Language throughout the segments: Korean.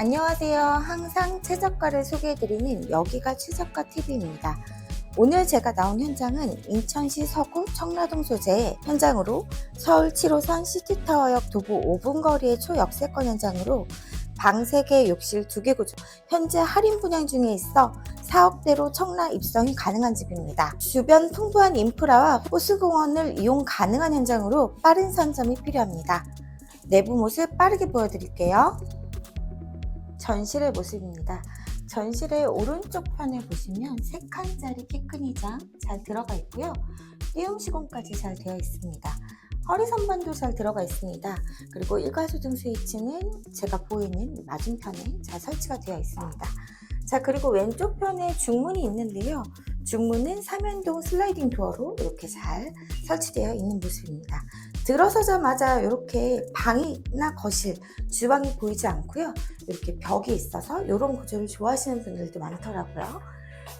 안녕하세요. 항상 최저가를 소개해드리는 여기가 최저가 TV입니다. 오늘 제가 나온 현장은 인천시 서구 청라동 소재의 현장으로 서울 7호선 시티타워역 도보 5분 거리의 초역세권 현장으로 방 3개, 욕실 2개 구조. 현재 할인 분양 중에 있어 4억대로 청라 입성이 가능한 집입니다. 주변 풍부한 인프라와 호수공원을 이용 가능한 현장으로 빠른 선점이 필요합니다. 내부 모습 빠르게 보여드릴게요. 전실의 모습입니다. 전실의 오른쪽 편에 보시면 3칸짜리 피크니장 잘 들어가 있고요. 띄움 시공까지 잘 되어 있습니다. 허리 선반도 잘 들어가 있습니다. 그리고 일괄소등 스위치는 제가 보이는 맞은편에 잘 설치가 되어 있습니다. 자, 그리고 왼쪽 편에 중문이 있는데요. 중문은 삼연동 슬라이딩 도어로 이렇게 잘 설치되어 있는 모습입니다. 들어서자마자 이렇게 방이나 거실, 주방이 보이지 않고요. 이렇게 벽이 있어서 이런 구조를 좋아하시는 분들도 많더라고요.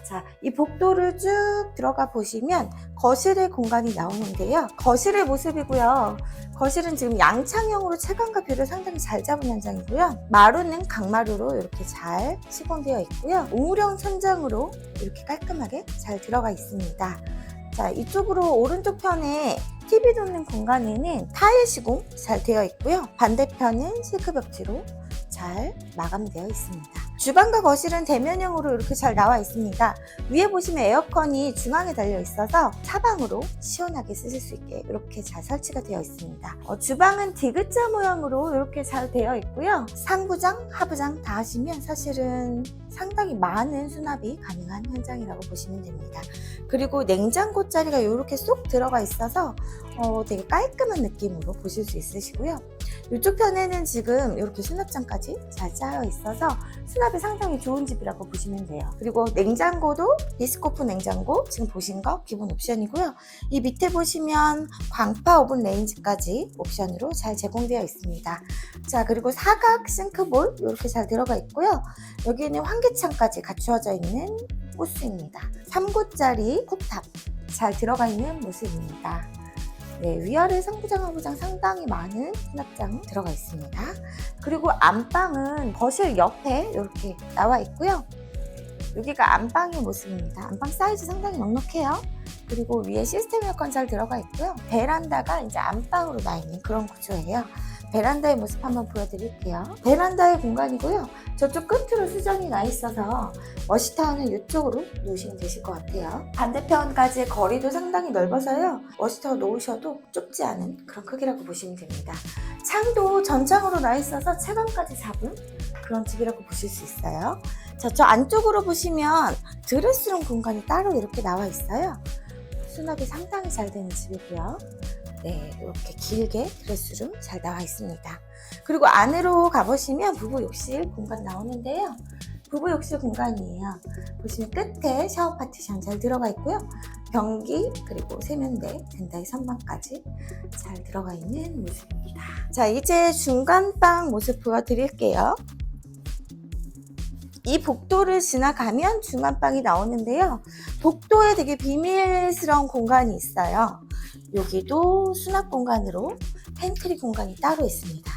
자, 이 복도를 쭉 들어가 보시면 거실의 공간이 나오는데요. 거실의 모습이고요. 거실은 지금 양창형으로 채광과 뷰를 상당히 잘 잡은 현장이고요. 마루는 강마루로 이렇게 잘 시공되어 있고요. 우물형 천장으로 이렇게 깔끔하게 잘 들어가 있습니다. 자, 이쪽으로 오른쪽 편에 TV 놓는 공간에는 타일 시공 잘 되어 있고요. 반대편은 실크 벽지로 잘 마감되어 있습니다. 주방과 거실은 대면형으로 이렇게 잘 나와 있습니다. 위에 보시면 에어컨이 중앙에 달려 있어서 사방으로 시원하게 쓰실 수 있게 이렇게 잘 설치가 되어 있습니다. 어, 주방은 디귿자 모양으로 이렇게 잘 되어 있고요. 상부장, 하부장 다 하시면 사실은 상당히 많은 수납이 가능한 현장이라고 보시면 됩니다. 그리고 냉장고 자리가 이렇게 쏙 들어가 있어서 어, 되게 깔끔한 느낌으로 보실 수 있으시고요. 이쪽 편에는 지금 이렇게 수납장까지 잘 짜여 있어서 수납이 상당히 좋은 집이라고 보시면 돼요. 그리고 냉장고도 디스코프 냉장고 지금 보신 거 기본 옵션이고요. 이 밑에 보시면 광파 오븐 레인지까지 옵션으로 잘 제공되어 있습니다. 자 그리고 사각 싱크볼 이렇게 잘 들어가 있고요. 여기에는 환기창까지 갖추어져 있는 호스입니다. 3구짜리 컵탑 잘 들어가 있는 모습입니다. 네, 위아래 상부장, 하부장 상당히 많은 수납장 들어가 있습니다. 그리고 안방은 거실 옆에 이렇게 나와 있고요. 여기가 안방의 모습입니다. 안방 사이즈 상당히 넉넉해요. 그리고 위에 시스템 에어컨 잘 들어가 있고요. 베란다가 이제 안방으로 나 있는 그런 구조예요. 베란다의 모습 한번 보여드릴게요. 베란다의 공간이고요. 저쪽 끝으로 수전이 나 있어서 워시타운은 이쪽으로 놓으시면 되실 것 같아요. 반대편까지의 거리도 상당히 넓어서요. 워시타운 놓으셔도 좁지 않은 그런 크기라고 보시면 됩니다. 창도 전창으로 나 있어서 채광까지 잡은 그런 집이라고 보실 수 있어요. 자, 저 안쪽으로 보시면 드레스룸 공간이 따로 이렇게 나와 있어요. 수납이 상당히 잘 되는 집이고요. 네, 이렇게 길게 드레스룸 잘 나와 있습니다. 그리고 안으로 가보시면 부부 욕실 공간 나오는데요. 부부 욕실 공간이에요. 보시면 끝에 샤워 파티션 잘 들어가 있고요. 변기 그리고 세면대, 덴다이 선반까지 잘 들어가 있는 모습입니다. 자, 이제 중간방 모습 보여드릴게요. 이 복도를 지나가면 중간방이 나오는데요. 복도에 되게 비밀스러운 공간이 있어요. 여기도 수납 공간으로 팬트리 공간이 따로 있습니다.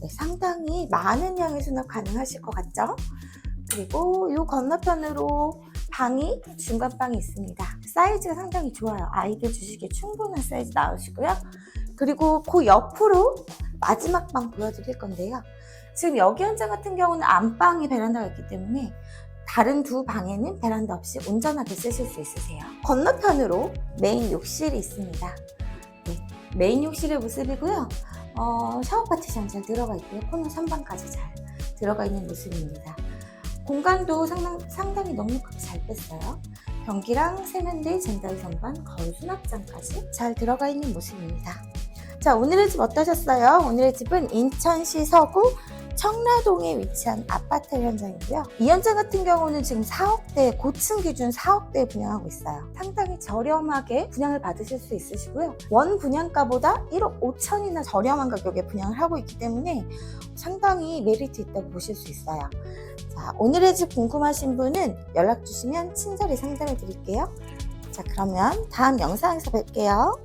네, 상당히 많은 양의 수납 가능하실 것 같죠? 그리고 이 건너편으로 방이 중간방이 있습니다. 사이즈가 상당히 좋아요. 아이들 주시기에 충분한 사이즈 나오시고요. 그리고 그 옆으로 마지막 방 보여드릴 건데요. 지금 여기 현장 같은 경우는 안방에 베란다가 있기 때문에 다른 두 방에는 베란다 없이 온전하게 쓰실 수 있으세요. 건너편으로 메인 욕실이 있습니다. 네, 메인 욕실의 모습이고요. 어, 샤워 파티션 잘 들어가 있고요. 코너 선반까지 잘 들어가 있는 모습입니다. 공간도 상당, 상당히 넉넉하게 잘 뺐어요. 변기랑 세면대, 젠다이 선반, 거울 수납장까지 잘 들어가 있는 모습입니다. 자, 오늘의 집 어떠셨어요? 오늘의 집은 인천시 서구 청라동에 위치한 아파트 현장이고요. 이 현장 같은 경우는 지금 4억대, 고층 기준 4억대에 분양하고 있어요. 상당히 저렴하게 분양을 받으실 수 있으시고요. 원 분양가보다 1억 5천이나 저렴한 가격에 분양을 하고 있기 때문에 상당히 메리트 있다고 보실 수 있어요. 자, 오늘의 집 궁금하신 분은 연락 주시면 친절히 상담해 드릴게요. 자, 그러면 다음 영상에서 뵐게요.